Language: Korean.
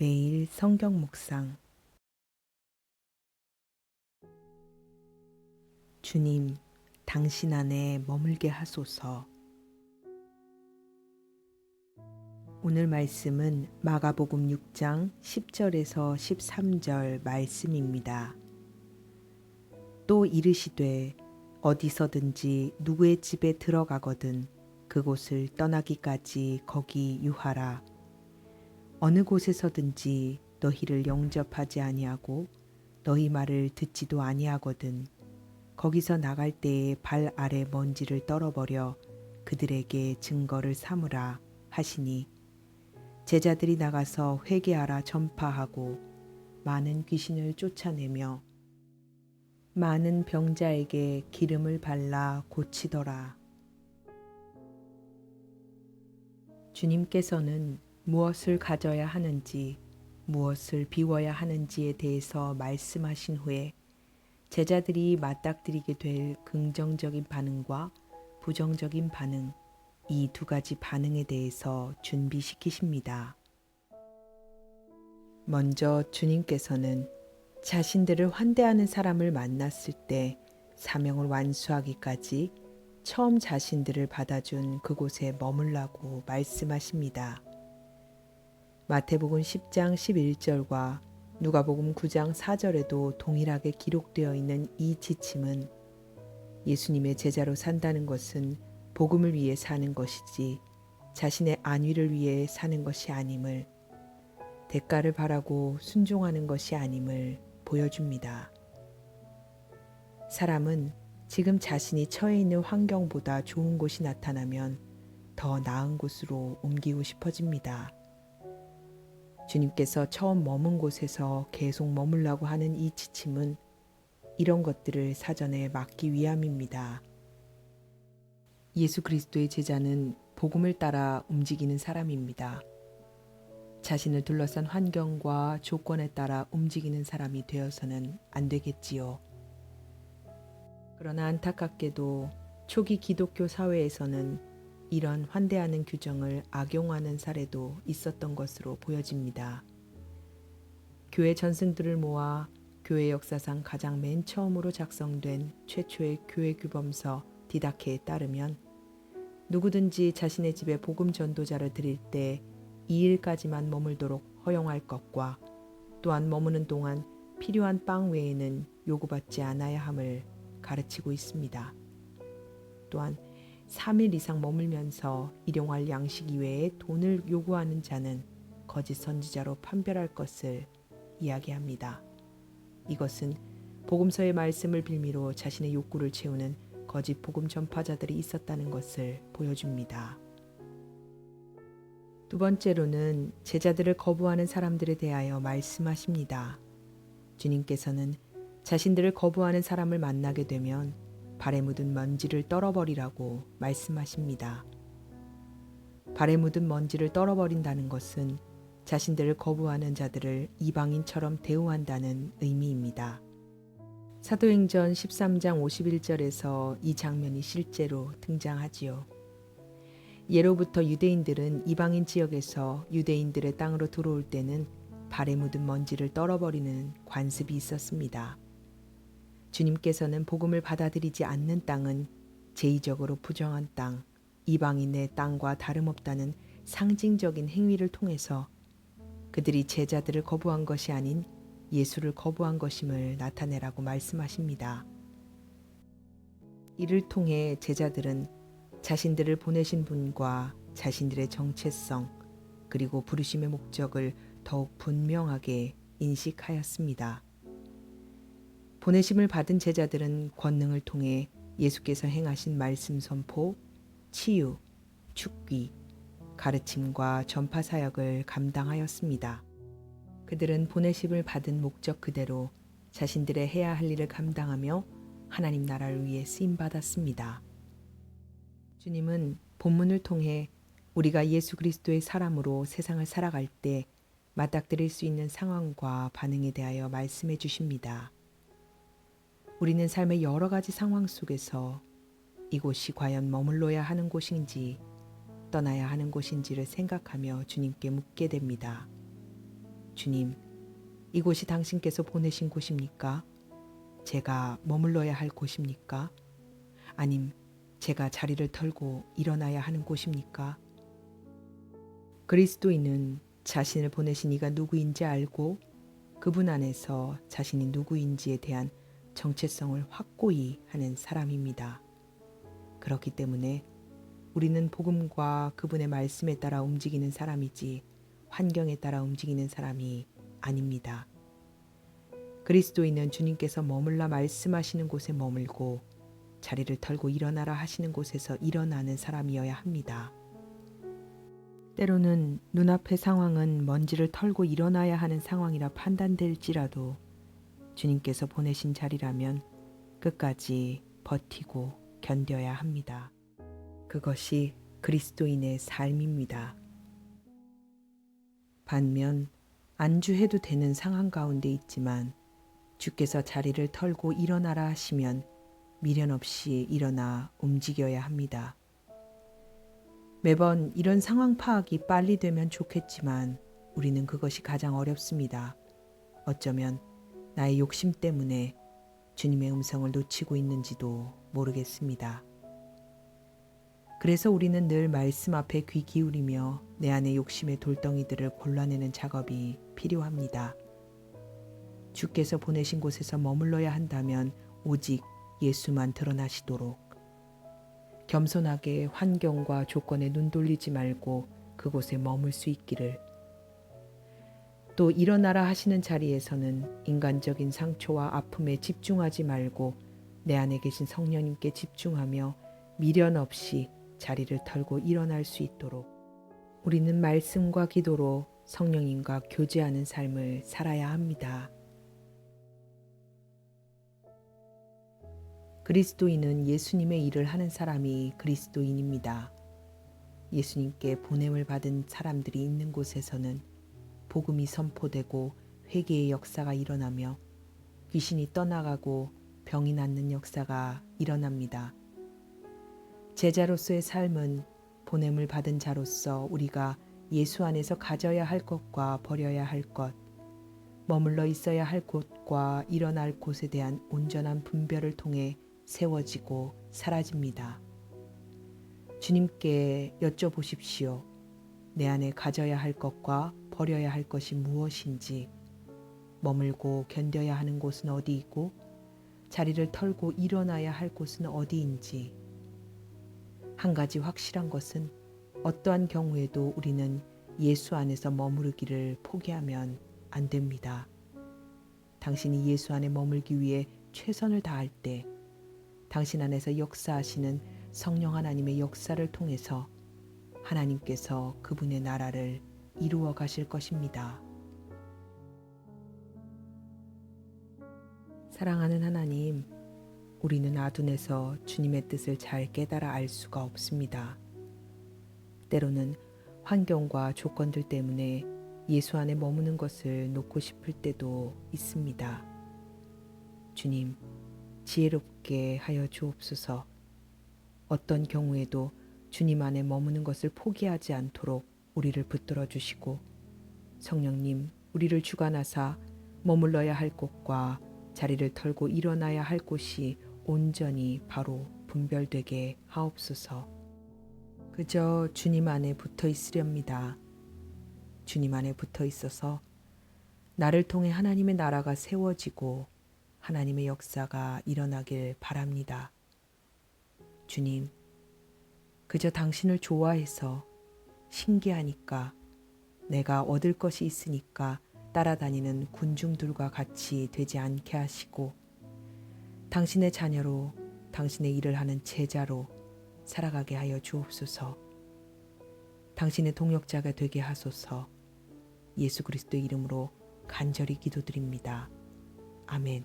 매일 성경 묵상 주님, 당신 안에 머물게 하소서. 오늘 말씀은 마가복음 6장 10절에서 13절 말씀입니다. 또 이르시되 어디서든지 누구의 집에 들어가거든 그곳을 떠나기까지 거기 유하라. 어느 곳에서든지 너희를 영접하지 아니하고 너희 말을 듣지도 아니하거든 거기서 나갈 때에 발 아래 먼지를 떨어버려 그들에게 증거를 삼으라 하시니 제자들이 나가서 회개하라 전파하고 많은 귀신을 쫓아내며 많은 병자에게 기름을 발라 고치더라. 주님께서는 무엇을 가져야 하는지, 무엇을 비워야 하는지에 대해서 말씀하신 후에 제자들이 맞닥뜨리게 될 긍정적인 반응과 부정적인 반응, 이 두 가지 반응에 대해서 준비시키십니다. 먼저 주님께서는 자신들을 환대하는 사람을 만났을 때 사명을 완수하기까지 처음 자신들을 받아준 그곳에 머물라고 말씀하십니다. 마태복음 10장 11절과 누가복음 9장 4절에도 동일하게 기록되어 있는 이 지침은 예수님의 제자로 산다는 것은 복음을 위해 사는 것이지 자신의 안위를 위해 사는 것이 아님을 대가를 바라고 순종하는 것이 아님을 보여줍니다. 사람은 지금 자신이 처해 있는 환경보다 좋은 곳이 나타나면 더 나은 곳으로 옮기고 싶어집니다. 주님께서 처음 머문 곳에서 계속 머물라고 하는 이 지침은 이런 것들을 사전에 막기 위함입니다. 예수 그리스도의 제자는 복음을 따라 움직이는 사람입니다. 자신을 둘러싼 환경과 조건에 따라 움직이는 사람이 되어서는 안 되겠지요. 그러나 안타깝게도 초기 기독교 사회에서는 이런 환대하는 규정을 악용하는 사례도 있었던 것으로 보여집니다. 교회 전승들을 모아 교회 역사상 가장 맨 처음으로 작성된 최초의 교회 규범서 디다케에 따르면 누구든지 자신의 집에 복음 전도자를 드릴 때 2일까지만 머물도록 허용할 것과 또한 머무는 동안 필요한 빵 외에는 요구받지 않아야 함을 가르치고 있습니다. 또한 3일 이상 머물면서 일용할 양식 이외에 돈을 요구하는 자는 거짓 선지자로 판별할 것을 이야기합니다. 이것은 복음서의 말씀을 빌미로 자신의 욕구를 채우는 거짓 복음 전파자들이 있었다는 것을 보여줍니다. 두 번째로는 제자들을 거부하는 사람들에 대하여 말씀하십니다. 주님께서는 자신들을 거부하는 사람을 만나게 되면 발에 묻은 먼지를 떨어버리라고 말씀하십니다. 발에 묻은 먼지를 떨어버린다는 것은 자신들을 거부하는 자들을 이방인처럼 대우한다는 의미입니다. 사도행전 13장 51절에서 이 장면이 실제로 등장하지요. 예로부터 유대인들은 이방인 지역에서 유대인들의 땅으로 들어올 때는 발에 묻은 먼지를 떨어버리는 관습이 있었습니다. 주님께서는 복음을 받아들이지 않는 땅은 제의적으로 부정한 땅, 이방인의 땅과 다름없다는 상징적인 행위를 통해서 그들이 제자들을 거부한 것이 아닌 예수를 거부한 것임을 나타내라고 말씀하십니다. 이를 통해 제자들은 자신들을 보내신 분과 자신들의 정체성 그리고 부르심의 목적을 더욱 분명하게 인식하였습니다. 보내심을 받은 제자들은 권능을 통해 예수께서 행하신 말씀 선포, 치유, 축귀, 가르침과 전파 사역을 감당하였습니다. 그들은 보내심을 받은 목적 그대로 자신들의 해야 할 일을 감당하며 하나님 나라를 위해 쓰임 받았습니다. 주님은 본문을 통해 우리가 예수 그리스도의 사람으로 세상을 살아갈 때 맞닥뜨릴 수 있는 상황과 반응에 대하여 말씀해 주십니다. 우리는 삶의 여러 가지 상황 속에서 이곳이 과연 머물러야 하는 곳인지 떠나야 하는 곳인지를 생각하며 주님께 묻게 됩니다. 주님, 이곳이 당신께서 보내신 곳입니까? 제가 머물러야 할 곳입니까? 아님 제가 자리를 털고 일어나야 하는 곳입니까? 그리스도인은 자신을 보내신 이가 누구인지 알고 그분 안에서 자신이 누구인지에 대한 정체성을 확고히 하는 사람입니다. 그렇기 때문에 우리는 복음과 그분의 말씀에 따라 움직이는 사람이지 환경에 따라 움직이는 사람이 아닙니다. 그리스도인은 주님께서 머물라 말씀하시는 곳에 머물고 자리를 털고 일어나라 하시는 곳에서 일어나는 사람이어야 합니다. 때로는 눈앞의 상황은 먼지를 털고 일어나야 하는 상황이라 판단될지라도 주님께서 보내신 자리라면 끝까지 버티고 견뎌야 합니다. 그것이 그리스도인의 삶입니다. 반면 안주해도 되는 상황 가운데 있지만 주께서 자리를 털고 일어나라 하시면 미련 없이 일어나 움직여야 합니다. 매번 이런 상황 파악이 빨리 되면 좋겠지만 우리는 그것이 가장 어렵습니다. 어쩌면 나의 욕심 때문에 주님의 음성을 놓치고 있는지도 모르겠습니다. 그래서 우리는 늘 말씀 앞에 귀 기울이며 내 안의 욕심의 돌덩이들을 골라내는 작업이 필요합니다. 주께서 보내신 곳에서 머물러야 한다면 오직 예수만 드러나시도록 겸손하게 환경과 조건에 눈 돌리지 말고 그곳에 머물 수 있기를 또 일어나라 하시는 자리에서는 인간적인 상처와 아픔에 집중하지 말고 내 안에 계신 성령님께 집중하며 미련 없이 자리를 털고 일어날 수 있도록 우리는 말씀과 기도로 성령님과 교제하는 삶을 살아야 합니다. 그리스도인은 예수님의 일을 하는 사람이 그리스도인입니다. 예수님께 보냄을 받은 사람들이 있는 곳에서는 복음이 선포되고 회개의 역사가 일어나며 귀신이 떠나가고 병이 낫는 역사가 일어납니다. 제자로서의 삶은 보냄을 받은 자로서 우리가 예수 안에서 가져야 할 것과 버려야 할 것, 머물러 있어야 할 곳과 일어날 곳에 대한 온전한 분별을 통해 세워지고 사라집니다. 주님께 여쭤보십시오. 내 안에 가져야 할 것과 버려야 할 것이 무엇인지, 머물고 견뎌야 하는 곳은 어디이고, 자리를 털고 일어나야 할 곳은 어디인지, 한 가지 확실한 것은 어떠한 경우에도 우리는 예수 안에서 머무르기를 포기하면 안 됩니다. 당신이 예수 안에 머물기 위해 최선을 다할 때 당신 안에서 역사하시는 성령 하나님의 역사를 통해서 하나님께서 그분의 나라를 이루어 가실 것입니다. 사랑하는 하나님, 우리는 아둔해서 주님의 뜻을 잘 깨달아 알 수가 없습니다. 때로는 환경과 조건들 때문에 예수 안에 머무는 것을 놓고 싶을 때도 있습니다. 주님, 지혜롭게 하여 주옵소서. 어떤 경우에도 주님 안에 머무는 것을 포기하지 않도록 우리를 붙들어 주시고 성령님, 우리를 주관하사 머물러야 할 곳과 자리를 털고 일어나야 할 곳이 온전히 바로 분별되게 하옵소서. 그저 주님 안에 붙어 있으렵니다. 주님 안에 붙어 있어서 나를 통해 하나님의 나라가 세워지고 하나님의 역사가 일어나길 바랍니다. 주님, 그저 당신을 좋아해서 신기하니까 내가 얻을 것이 있으니까 따라다니는 군중들과 같이 되지 않게 하시고 당신의 자녀로 당신의 일을 하는 제자로 살아가게 하여 주옵소서. 당신의 동역자가 되게 하소서. 예수 그리스도의 이름으로 간절히 기도드립니다. 아멘.